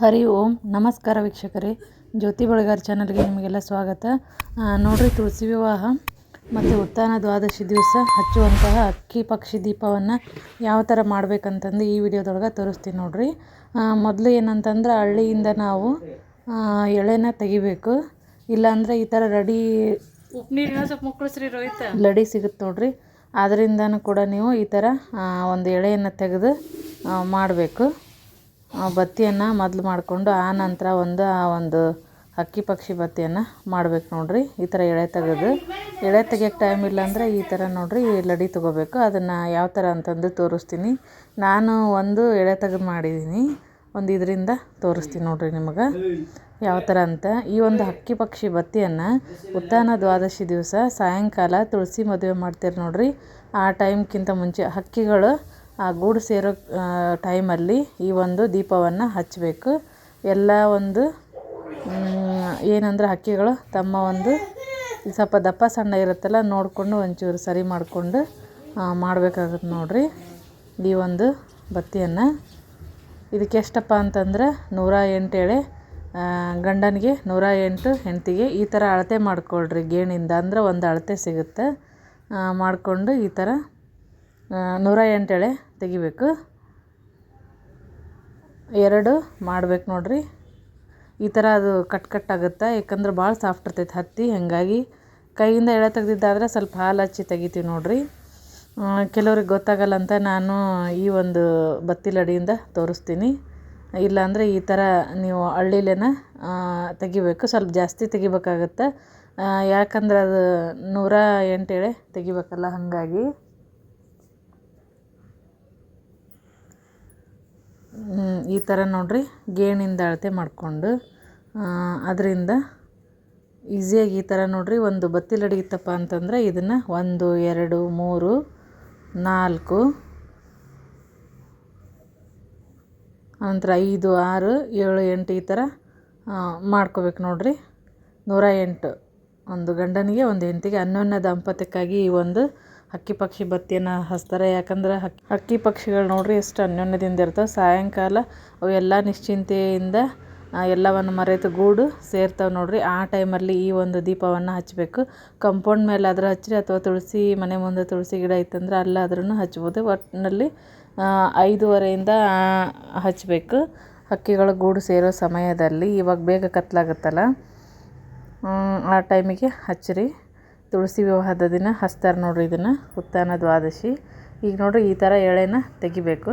ಹರಿ ಓಂ ನಮಸ್ಕಾರ ವೀಕ್ಷಕರೇ. ಜ್ಯೋತಿ ಬಳಗಾರ್ ಚಾನಲ್ಗೆ ನಿಮಗೆಲ್ಲ ಸ್ವಾಗತ. ನೋಡ್ರಿ ತುಳಸಿ ವಿವಾಹ ಮತ್ತು ಉತ್ಥಾನ ದ್ವಾದಶಿ ದಿವಸ ಹಚ್ಚುವಂತಹ ಅಕ್ಕಿ ಪಕ್ಷಿ ದೀಪವನ್ನು ಯಾವ ಥರ ಮಾಡಬೇಕಂತಂದು ಈ ವಿಡಿಯೋದೊಳಗೆ ತೋರಿಸ್ತೀನಿ ನೋಡ್ರಿ. ಮೊದಲು ಏನಂತಂದ್ರೆ ಹಳ್ಳಿಯಿಂದ ನಾವು ಎಳೆನ ತೆಗಿಬೇಕು. ಇಲ್ಲಾಂದ್ರೆ ಈ ಥರ ರೆಡಿ ಲಡಿ ಸಿಗುತ್ತೆ ನೋಡ್ರಿ. ಅದರಿಂದನೂ ಕೂಡ ನೀವು ಈ ಥರ ಒಂದು ಎಳೆಯನ್ನು ತೆಗೆದು ಮಾಡಬೇಕು. ಬತ್ತಿಯನ್ನು ಮೊದಲು ಮಾಡಿಕೊಂಡು ಆ ನಂತರ ಒಂದು ಆ ಒಂದು ಹಕ್ಕಿ ಪಕ್ಷಿ ಬತ್ತಿಯನ್ನು ಮಾಡ್ಬೇಕು ನೋಡಿರಿ. ಈ ಥರ ಎಳೆ ತೆಗೆದು, ಎಳೆ ತೆಗಿಯೋಕ್ಕೆ ಟೈಮ್ ಇಲ್ಲ ಅಂದರೆ ಈ ಥರ ನೋಡಿರಿ ಲಡಿ ತೊಗೋಬೇಕು. ಅದನ್ನು ಯಾವ ಥರ ಅಂತಂದು ತೋರಿಸ್ತೀನಿ. ನಾನು ಒಂದು ಎಳೆ ತೆಗೆದು ಮಾಡಿದ್ದೀನಿ ಒಂದು ಇದರಿಂದ ತೋರಿಸ್ತೀನಿ ನೋಡಿರಿ ನಿಮಗೆ ಯಾವ ಥರ ಅಂತ. ಈ ಒಂದು ಹಕ್ಕಿ ಪಕ್ಷಿ ಬತ್ತಿಯನ್ನು ಉತ್ಥಾನ ದ್ವಾದಶಿ ದಿವಸ ಸಾಯಂಕಾಲ ತುಳಸಿ ಮದುವೆ ಮಾಡ್ತಾರೆ ನೋಡಿರಿ. ಆ ಟೈಮ್ಗಿಂತ ಮುಂಚೆ ಹಕ್ಕಿಗಳು ಆ ಗೂಡು ಸೇರೋ ಟೈಮಲ್ಲಿ ಈ ಒಂದು ದೀಪವನ್ನು ಹಚ್ಚಬೇಕು ಎಲ್ಲ ಒಂದು ಏನಂದ್ರೆ ಹಕ್ಕಿಗಳು ತಮ್ಮ ಒಂದು ಸ್ವಲ್ಪ ದಪ್ಪ ಸಣ್ಣ ಇರುತ್ತಲ್ಲ ನೋಡಿಕೊಂಡು ಒಂಚೂರು ಸರಿ ಮಾಡಿಕೊಂಡು ಮಾಡಬೇಕಾಗತ್ತೆ ನೋಡಿರಿ ಈ ಒಂದು ಬತ್ತಿಯನ್ನು. ಇದಕ್ಕೆ ಎಷ್ಟಪ್ಪ ಅಂತಂದ್ರೆ ನೂರ ಎಂಟು ಎಳೆ ಗಂಡನಿಗೆ ನೂರ ಎಂಟು ಹೆಂಡತಿಗೆ ಈ ಥರ ಅಳತೆ ಮಾಡ್ಕೊಳ್ರಿ ಗೇಣಿಂದ. ಅಂದ್ರೆ ಒಂದು ಅಳತೆ ಸಿಗುತ್ತೆ. ಮಾಡಿಕೊಂಡು ಈ ಥರ ನೂರ ಎಂಟು ಎಳೆ ತೆಗಿಬೇಕು. ಎರಡು ಮಾಡ್ಬೇಕು ನೋಡಿರಿ. ಈ ಥರ ಅದು ಕಟ್ ಕಟ್ ಆಗುತ್ತೆ? ಯಾಕಂದ್ರೆ ಭಾಳ ಸಾಫ್ಟ್ ಇರ್ತೈತೆ ಹತ್ತಿ. ಹಾಗಾಗಿ ಕೈಯಿಂದ ಎಳೆ ತೆಗ್ದಿದ್ದಾದ್ರೆ ಸ್ವಲ್ಪ ಹಾಲು ಹಚ್ಚಿ ತೆಗಿತೀವಿ ನೋಡಿರಿ. ಕೆಲವ್ರಿಗೆ ಗೊತ್ತಾಗಲ್ಲ ಅಂತ ನಾನು ಈ ಒಂದು ಬತ್ತಿ ಲಡಿಯಿಂದ ತೋರಿಸ್ತೀನಿ. ಇಲ್ಲಾಂದರೆ ಈ ಥರ ನೀವು ಹಳ್ಳಿಲೇನ ತೆಗಿಬೇಕು. ಸ್ವಲ್ಪ ಜಾಸ್ತಿ ತೆಗಿಬೇಕಾಗತ್ತೆ. ಯಾಕಂದ್ರೆ ಅದು ನೂರ ಎಂಟು ಎಳೆ ತೆಗಿಬೇಕಲ್ಲ ಹಾಗಾಗಿ. ಈ ಥರ ನೋಡಿರಿ, ಗೇಣಿಂದ ಅಳತೆ ಮಾಡಿಕೊಂಡು ಅದರಿಂದ ಈಸಿಯಾಗಿ ಈ ಥರ ನೋಡಿರಿ, ಒಂದು ಬತ್ತಿ ಹಿಡಿಯುತ್ತಪ್ಪ ಅಂತಂದರೆ ಇದನ್ನು ಒಂದು, ಎರಡು, ಮೂರು, ನಾಲ್ಕು, ನಂತರ ಐದು, ಆರು, ಏಳು, ಎಂಟು ಈ ಥರ ಮಾಡ್ಕೋಬೇಕು ನೋಡಿರಿ. ನೂರ ಎಂಟು. ಒಂದು ಗಂಡನಿಗೆ ಒಂದು ಹೆಂಡತಿಗೆ ಅನ್ಯೋನ್ಯ ದಾಂಪತ್ಯಕ್ಕಾಗಿ ಈ ಒಂದು ಹಕ್ಕಿ ಪಕ್ಷಿ ಬತ್ತಿಯನ್ನು ಹಚ್ತಾರೆ. ಯಾಕಂದ್ರೆ ಹಕ್ಕಿ ಹಕ್ಕಿ ಪಕ್ಷಿಗಳು ನೋಡ್ರಿ ಎಷ್ಟು ಅನ್ಯೋನ್ಯದಿಂದ ಇರ್ತವೆ. ಸಾಯಂಕಾಲ ಅವು ಎಲ್ಲ ನಿಶ್ಚಿಂತೆಯಿಂದ ಎಲ್ಲವನ್ನು ಮರೆತು ಗೂಡು ಸೇರ್ತಾವೆ ನೋಡ್ರಿ. ಆ ಟೈಮಲ್ಲಿ ಈ ಒಂದು ದೀಪವನ್ನು ಹಚ್ಚಬೇಕು ಕಂಪೌಂಡ್ ಮೇಲೆ ಆದ್ರೆ ಹಚ್ಚಿರಿ ಅಥವಾ ತುಳಸಿ ಮನೆ ಮುಂದೆ ತುಳಸಿ ಗಿಡ ಇತ್ತಂದ್ರೆ ಅಲ್ಲಾದ್ರೂ ಹಚ್ಬೋದು. ಒಟ್ಟಿನಲ್ಲಿ ಐದೂವರೆಯಿಂದ ಹಚ್ಚಬೇಕು ಹಕ್ಕಿಗಳು ಗೂಡು ಸೇರೋ ಸಮಯದಲ್ಲಿ ಇವಾಗ ಬೇಗ ಕತ್ಲಾಗುತ್ತಲ್ಲ. ಆ ಟೈಮಿಗೆ ಹಚ್ಚಿರಿ ತುಳಸಿ ವಿವಾಹದ ದಿನ ಹಚ್ತಾರೆ ನೋಡಿರಿ ಇದನ್ನು ಉತ್ಥಾನ ದ್ವಾದಶಿ. ಈಗ ನೋಡಿರಿ ಈ ಥರ ಎಳೆನ ತೆಗಿಬೇಕು.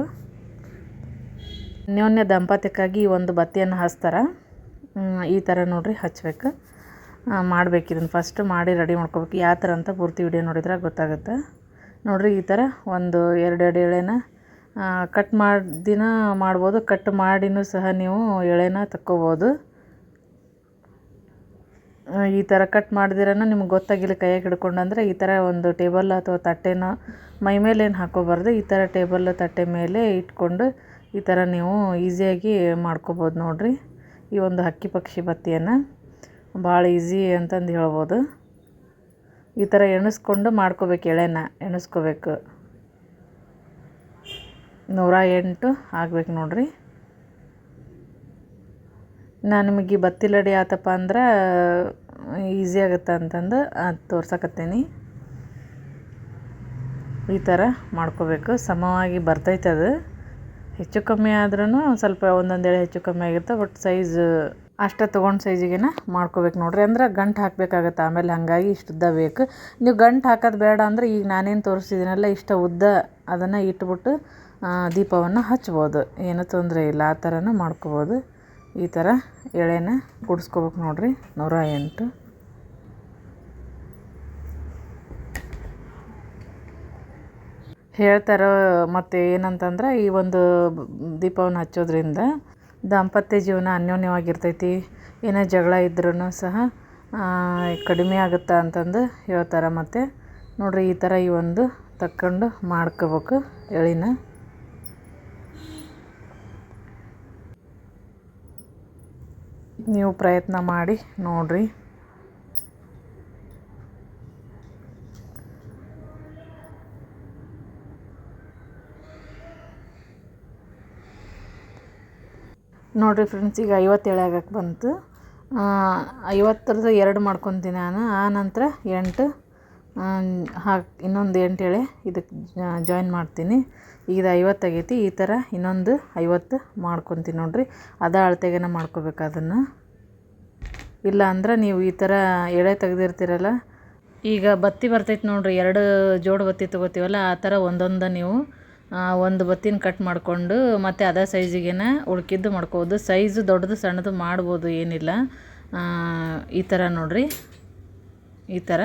ಅನ್ಯೋನ್ಯ ದಾಂಪತ್ಯಕ್ಕಾಗಿ ಈ ಒಂದು ಬತ್ತಿಯನ್ನು ಹಚ್ತಾರೆ ಈ ಥರ ನೋಡಿರಿ ಹಚ್ಬೇಕು. ಮಾಡ್ಬೇಕು ಇದನ್ನು ಫಸ್ಟ್ ಮಾಡಿ ರೆಡಿ ಮಾಡ್ಕೋಬೇಕು. ಯಾವ ಥರ ಅಂತ ಪೂರ್ತಿ ವಿಡಿಯೋ ನೋಡಿದ್ರೆ ಗೊತ್ತಾಗುತ್ತೆ. ನೋಡಿರಿ ಈ ಥರ ಒಂದು ಎರಡೆರಡು ಎಳೆನ ಕಟ್ ಮಾಡಿನ ಮಾಡ್ಬೋದು. ಕಟ್ ಮಾಡಿನೂ ಸಹ ನೀವು ಎಳೆನ ತಕ್ಕೋಬೋದು. ಈ ಥರ ಕಟ್ ಮಾಡ್ದಿರನ ನಿಮ್ಗೆ ಗೊತ್ತಾಗಿಲ್ಲ ಕೈಯಾಗೆ ಹಿಡ್ಕೊಂಡು ಅಂದರೆ ಈ ಥರ ಒಂದು ಟೇಬಲ್ ಅಥವಾ ತಟ್ಟೆನ ಮೈ ಮೇಲೆ ಏನು ಹಾಕೋಬಾರ್ದು, ಈ ಥರ ಟೇಬಲ್ ತಟ್ಟೆ ಮೇಲೆ ಇಟ್ಕೊಂಡು ಈ ಥರ ನೀವು ಈಸಿಯಾಗಿ ಮಾಡ್ಕೋಬೋದು ನೋಡಿರಿ. ಈ ಒಂದು ಹಕ್ಕಿ ಪಕ್ಷಿ ಬತ್ತಿಯನ್ನು ಭಾಳ ಈಸಿ ಅಂತಂದು ಹೇಳ್ಬೋದು. ಈ ಥರ ಎಣಿಸ್ಕೊಂಡು ಮಾಡ್ಕೋಬೇಕು ಎಳೆನ, ಎಣಿಸ್ಕೋಬೇಕು. ನೂರ ಎಂಟು ಆಗ್ಬೇಕು ನೋಡ್ರಿ. ನಿಮಗೆ ಈ ಬತ್ತಿ ಲಡಿ ಆತಪ್ಪ ಅಂದ್ರೆ ಈಸಿ ಆಗುತ್ತೆ ಅಂತಂದು ಅದು ತೋರ್ಸಕತ್ತೀನಿ. ಈ ಥರ ಮಾಡ್ಕೋಬೇಕು. ಸಮವಾಗಿ ಬರ್ತೈತೆ ಅದು. ಹೆಚ್ಚು ಕಮ್ಮಿ ಆದ್ರೂ ಸ್ವಲ್ಪ ಒಂದೊಂದು ಎಳೆ ಹೆಚ್ಚು ಕಮ್ಮಿ ಆಗಿರುತ್ತೆ ಬಟ್ ಸೈಜ್ ಅಷ್ಟೇ ತೊಗೊಂಡು ಸೈಜಿಗೆನ ಮಾಡ್ಕೋಬೇಕು ನೋಡ್ರಿ. ಅಂದ್ರೆ ಗಂಟು ಹಾಕಬೇಕಾಗತ್ತೆ. ಆಮೇಲೆ ಹಾಗಾಗಿ ಇಷ್ಟು ಉದ್ದ ಬೇಕು. ನೀವು ಗಂಟು ಹಾಕೋದು ಬೇಡ ಅಂದರೆ ಈಗ ನಾನೇನು ತೋರಿಸಿದ್ದೀನಲ್ಲ ಇಷ್ಟ ಉದ್ದ ಅದನ್ನು ಇಟ್ಬಿಟ್ಟು ದೀಪವನ್ನು ಹಚ್ಬೋದು. ಏನೂ ತೊಂದರೆ ಇಲ್ಲ. ಆ ಥರನೂ ಮಾಡ್ಕೋಬೋದು. ಈ ಥರ ಎಳೆನ ಕೂಡಿಸ್ಕೋಬೇಕು ನೋಡಿರಿ. ನೂರ ಎಂಟು. ಹೇಳ್ತಾರೆ ಮತ್ತು ಏನಂತಂದ್ರೆ ಈ ಒಂದು ದೀಪವನ್ನು ಹಚ್ಚೋದ್ರಿಂದ ದಾಂಪತ್ಯ ಜೀವನ ಅನ್ಯೋನ್ಯವಾಗಿರ್ತೈತಿ. ಏನೇ ಜಗಳ ಇದ್ರೂ ಸಹ ಕಡಿಮೆ ಆಗುತ್ತೆ ಅಂತಂದು ಹೇಳ್ತಾರೆ ಮತ್ತು. ನೋಡಿರಿ ಈ ಥರ ಈ ಒಂದು ತಕ್ಕೊಂಡು ಮಾಡ್ಕೋಬೇಕು ಎಳಿನ. ನೀವು ಪ್ರಯತ್ನ ಮಾಡಿ, ನೋಡಿರಿ. ನೋಡಿರಿ ಫ್ರೆಂಡ್ಸ್ ಈಗ ಐವತ್ತು ಎಳೆ ಆಗಕ್ಕೆ ಬಂತು ಐವತ್ತರದ್ದು ಎರಡು ಮಾಡ್ಕೊತೀನಿ ನಾನು. ಆ ನಂತರ ಎಂಟು. ಹಾಕಿ, ಇನ್ನೊಂದು ಎಂಟು ಇದಕ್ಕೆ ಜಾಯಿನ್ ಮಾಡ್ತೀನಿ. ಈಗ ಇದು ಐವತ್ತು ಆಗೈತಿ, ಈ ಥರ ಇನ್ನೊಂದು ಐವತ್ತು ಮಾಡ್ಕೊತೀನಿ ನೋಡಿರಿ. ಅದ ಅಳತೆಗೆನ ಮಾಡ್ಕೋಬೇಕು ಅದನ್ನು. ಇಲ್ಲ ಅಂದ್ರೆ ನೀವು ಈ ಥರ ಎಳೆ ತೆಗ್ದಿರ್ತೀರಲ್ಲ, ಈಗ ಬತ್ತಿ ಬರ್ತೈತೆ ನೋಡಿರಿ, ಎರಡು ಜೋಡು ಬತ್ತಿ ತೊಗೋತೀವಲ್ಲ, ಆ ಥರ ಒಂದೊಂದು ನೀವು ಒಂದು ಬತ್ತಿನ ಕಟ್ ಮಾಡಿಕೊಂಡು, ಮತ್ತು ಅದೇ ಸೈಜಿಗೇನ ಉಳ್ಕಿದ್ದು ಮಾಡ್ಕೋಬೋದು. ಸೈಜು ದೊಡ್ಡದು ಸಣ್ಣದು ಮಾಡ್ಬೋದು ಏನಿಲ್ಲ. ಈ ಥರ ನೋಡಿರಿ. ಈ ಥರ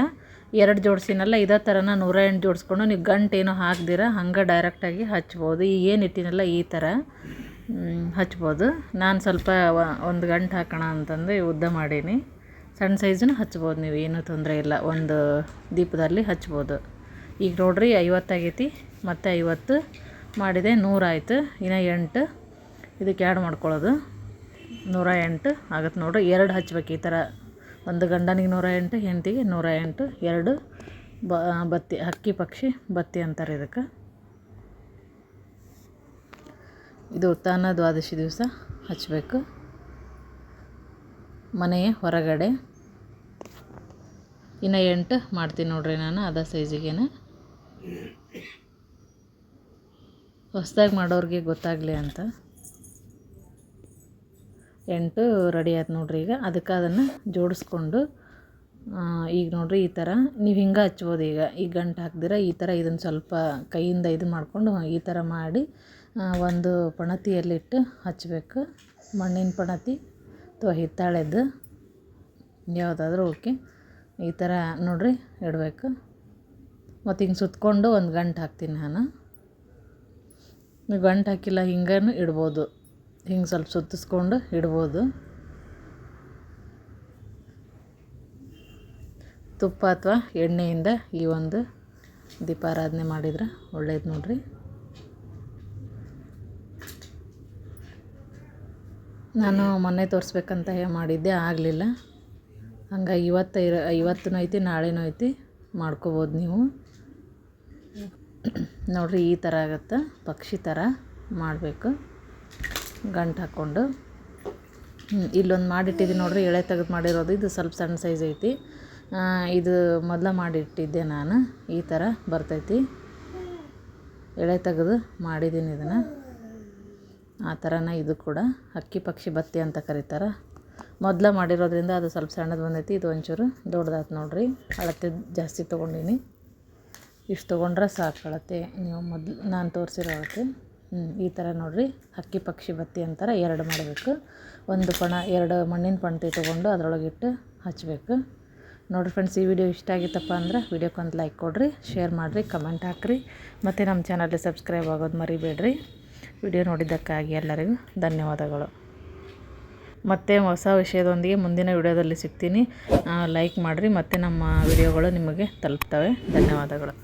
ಎರಡು ಜೋಡಿಸಿನಲ್ಲ ಇದೇ ಥರನ ನೂರ ಎಂಟು ಜೋಡಿಸ್ಕೊಂಡು ನೀವು ಗಂಟು ಏನೋ ಹಾಕ್ದಿರ ಹಂಗೆ ಡೈರೆಕ್ಟಾಗಿ ಹಚ್ಬೋದು. ಈಗ ಏನು ಇಟ್ಟಿನಲ್ಲ, ಈ ಥರ ಹಚ್ಬೋದು. ನಾನು ಸ್ವಲ್ಪ ಒಂದು ಗಂಟು ಹಾಕೋಣ ಅಂತಂದು ಉದ್ದ ಮಾಡೀನಿ. ಸಣ್ಣ ಸೈಜನ್ನು ಹಚ್ಬೋದು ನೀವು, ಏನೂ ತೊಂದರೆ ಇಲ್ಲ. ಒಂದು ದೀಪದಲ್ಲಿ ಹಚ್ಬೋದು. ಈಗ ನೋಡ್ರಿ ಐವತ್ತಾಗೈತಿ ಮತ್ತು ಐವತ್ತು ಮಾಡಿದೆ ನೂರಾಯ್ತು ಇನ್ನು ಎಂಟು. ಇದಕ್ಕೆ ಆ್ಯಡ್ ಮಾಡ್ಕೊಳ್ಳೋದು. ನೂರ ಎಂಟು ಆಗತ್ತೆ ನೋಡ್ರಿ, ಎರಡು ಹಚ್ಬೇಕು ಈ ಥರ ಒಂದು ಗಂಡನಿಗೆ ನೂರ ಎಂಟು, ಹೆಂಡತಿಗೆ ನೂರ ಎಂಟು, ಎರಡು ಬ ಬತ್ತಿ, ಹಕ್ಕಿ ಪಕ್ಷಿ, ಬತ್ತಿ ಅಂತಾರೆ ಇದಕ್ಕೆ. ಇದು ಉತ್ತಾನ ದ್ವಾದಶಿ ದಿವಸ ಹಚ್ಚಬೇಕು ಮನೆಯ ಹೊರಗಡೆ. ಇನ್ನು ಎಂಟು ಮಾಡ್ತೀನಿ ನೋಡ್ರಿ ನಾನು, ಅದ ಸೈಜಿಗೇನೆ. ಹೊಸ್ದಾಗಿ ಮಾಡೋರಿಗೆ ಗೊತ್ತಾಗಲಿ ಅಂತ. ಎಂಟು ರೆಡಿ ಆಯ್ತು ನೋಡಿರಿ ಈಗ. ಅದಕ್ಕೆ ಅದನ್ನು ಜೋಡಿಸ್ಕೊಂಡು ಈಗ ನೋಡಿರಿ ಈ ಥರ ನೀವು ಹಿಂಗೆ ಹಚ್ಬೋದು ಈಗ. ಈಗ ಗಂಟು ಹಾಕ್ದಿರ ಈ ಥರ ಇದನ್ನು ಸ್ವಲ್ಪ ಕೈಯಿಂದ ಇದು ಮಾಡಿಕೊಂಡು ಈ ಥರ ಮಾಡಿ ಒಂದು ಪಣತಿಯಲ್ಲಿಟ್ಟು ಹಚ್ಚಬೇಕು ಮಣ್ಣಿನ ಪಣತಿ ಅಥವಾ ಹಿತ್ತಾಳೆದ್ದು ಯಾವುದಾದ್ರೂ ಓಕೆ, ಈ ಥರ ನೋಡಿರಿ ಇಡಬೇಕು. ಮತ್ತು ಹಿಂಗೆ ಸುತ್ತಕೊಂಡು ಒಂದು ಗಂಟು ಹಾಕ್ತೀನಿ ನಾನು. ನೀವು ಗಂಟು ಹಾಕಿಲ್ಲ ಹಿಂಗೇನು ಇಡ್ಬೋದು. ಹಿಂಗೆ ಸ್ವಲ್ಪ ಸುತ್ತಿಸ್ಕೊಂಡು ಇಡ್ಬೋದು. ತುಪ್ಪ ಅಥವಾ ಎಣ್ಣೆಯಿಂದ ಈ ಒಂದು ದೀಪಾರಾಧನೆ ಮಾಡಿದ್ರೆ ಒಳ್ಳೇದು ನೋಡ್ರಿ. ನಾನು ಮೊನ್ನೆ ತೋರಿಸ್ಬೇಕಂತ ಮಾಡಿದ್ದೆ, ಆಗಲಿಲ್ಲ. ಹಂಗಾಗಿ ಇವತ್ತು ಇರ ಇವತ್ತೂ ಐತಿ, ನಾಳೆನೂ ಐತಿ, ಮಾಡ್ಕೋಬೋದು ನೀವು. ನೋಡಿರಿ ಈ ಥರ ಆಗತ್ತೆ, ಪಕ್ಷಿ ಥರ ಮಾಡಬೇಕು. ಗಂಟು ಹಾಕ್ಕೊಂಡು. ಇಲ್ಲೊಂದು ಮಾಡಿಟ್ಟಿದ್ದೀನಿ ನೋಡಿರಿ, ಎಳೆ ತೆಗೆದು ಮಾಡಿರೋದು. ಇದು ಸ್ವಲ್ಪ ಸಣ್ಣ ಸೈಜ್ ಐತಿ. ಇದು ಮೊದಲ ಮಾಡಿಟ್ಟಿದ್ದೆ ನಾನು. ಈ ಥರ ಬರ್ತೈತಿ. ಎಳೆ ತೆಗೆದು ಮಾಡಿದ್ದೀನಿ ಇದನ್ನು. ಆ ಥರನೇ ಇದು ಕೂಡ. ಹಕ್ಕಿ ಪಕ್ಷಿ ಬತ್ತಿ ಅಂತ ಕರೀತಾರೆ. ಮೊದಲು ಮಾಡಿರೋದ್ರಿಂದ ಅದು ಸ್ವಲ್ಪ ಸಣ್ಣದು ಬಂದೈತಿ, ಇದು ಒಂಚೂರು ದೊಡ್ಡದಾಯ್ತು ನೋಡಿರಿ. ಅಳತೆ ಜಾಸ್ತಿ ತೊಗೊಂಡೀನಿ. ಇಷ್ಟು ತೊಗೊಂಡ್ರೆ ಸಾಕು ಅಳತೆ. ನೀವು ಮೊದಲು, ನಾನು ತೋರಿಸಿರೋ ಅಳತೆ. ಈ ಥರ ನೋಡಿರಿ. ಹಕ್ಕಿ ಪಕ್ಷಿ ಬತ್ತಿ ಅಂತಾರೆ ಎರಡು ಮಾಡಬೇಕು. ಒಂದು ಪಣ, ಎರಡು ಮಣ್ಣಿನ ಪಣತಿ ತೊಗೊಂಡು ಅದರೊಳಗಿಟ್ಟು ಹಚ್ಚಬೇಕು ನೋಡಿರಿ ಫ್ರೆಂಡ್ಸ್ ಈ ವಿಡಿಯೋ ಇಷ್ಟ ಆಗಿತ್ತಪ್ಪ ಅಂದ್ರೆ ವಿಡಿಯೋಕ್ಕೊಂದು ಲೈಕ್ ಕೊಡಿರಿ ಶೇರ್ ಮಾಡಿರಿ ಕಮೆಂಟ್ ಹಾಕ್ರಿ. ಮತ್ತು ನಮ್ಮ ಚಾನಲ್ಗೆ ಸಬ್ಸ್ಕ್ರೈಬ್ ಆಗೋದು ಮರಿಬೇಡ್ರಿ. ವಿಡಿಯೋ ನೋಡಿದ್ದಕ್ಕಾಗಿ ಎಲ್ಲರಿಗೂ ಧನ್ಯವಾದಗಳು. ಮತ್ತೆ ಹೊಸ ವಿಷಯದೊಂದಿಗೆ ಮುಂದಿನ ವಿಡಿಯೋದಲ್ಲಿ ಸಿಗ್ತೀನಿ. ಲೈಕ್ ಮಾಡಿರಿ, ಮತ್ತು ನಮ್ಮ ವಿಡಿಯೋಗಳು ನಿಮಗೆ ತಲುಪ್ತವೆ. ಧನ್ಯವಾದಗಳು.